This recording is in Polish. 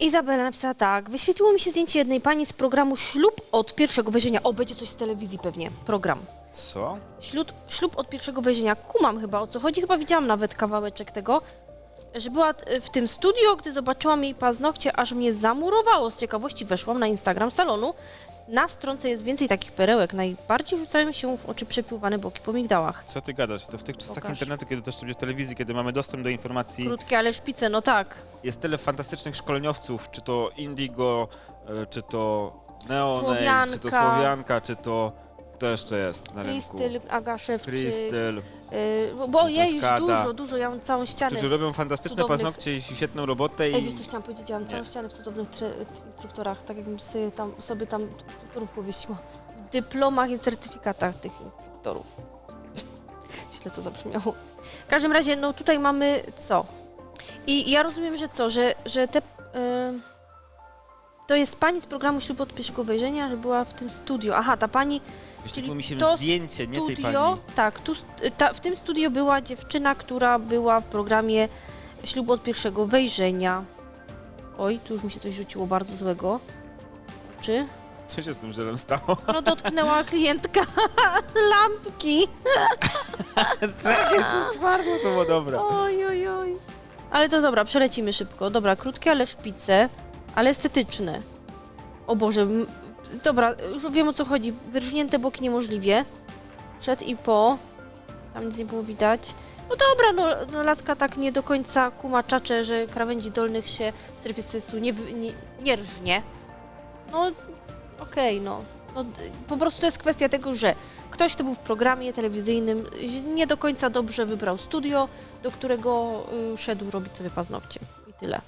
Izabela napisała tak. Wyświetliło mi się zdjęcie jednej pani z programu Ślub od pierwszego wejrzenia. O, będzie coś z telewizji pewnie. Program. Co? Ślub, ślub od pierwszego wejrzenia. Kumam chyba o co chodzi. Chyba widziałam nawet kawałeczek tego. Że była e, w tym studio, gdy zobaczyłam jej paznokcie, aż mnie zamurowało. Z ciekawości weszłam na Instagram salonu. Na stronce jest więcej takich perełek. Najbardziej rzucają się w oczy przepiłowane boki po migdałach. Co ty gadasz? To w tych czasach Pokaż. internetu, kiedy też w telewizji, kiedy mamy dostęp do informacji, Krótkie, ale szpice, no tak. jest tyle fantastycznych szkoleniowców, czy to Indigo, e, czy to Neoname, czy to Słowianka. Słowianka, czy to... Kto jeszcze jest na rynku? Krystyl, Aga Szewczyk. Krystel, Yy, bo- jej już Kaskada. dużo, dużo. Ja mam całą ścianę. którzy robią fantastyczne cudownych- paznokcie i świetną robotę Ej, i... wiesz co chciałam powiedzieć? Ja mam całą Nie. ścianę w cudownych tre- instruktorach, tak jakbym sobie tam, sobie tam instruktorów powiesiła. W dyplomach i certyfikatach tych instruktorów. Źle to zabrzmiało. W każdym razie, no tutaj mamy co? I ja rozumiem, że co, że, że te... Yy, to jest pani z programu Ślub od pierwszego wejrzenia, że była w tym studio. Aha, ta pani Wyświetliło mi się to zdjęcie, nie tej studio, pani. tak, tu, ta, w tym studio była dziewczyna, która była w programie Ślub od pierwszego wejrzenia. Oj, tu już mi się coś rzuciło bardzo złego. Czy? Co się z tym żelem stało? No dotknęła klientka lampki. Jakie to jest twardo, to było dobre. Oj, oj, oj. Ale to dobra, przelecimy szybko. Dobra, krótkie, ale szpice, ale estetyczne. O Boże, dobra, już wiem o co chodzi. Wyrżnięte boki niemożliwie. Przed i po. Tam nic nie było widać. No dobra, no, no laska tak nie do końca kuma czacze, że krawędzi dolnych się w strefie stresu nie, nie, nie rżnie. No, okej, no. no. d- Po prostu to jest kwestia tego, że ktoś, kto był w programie telewizyjnym, nie do końca dobrze wybrał studio, do którego y, szedł robić sobie paznokcie. I tyle.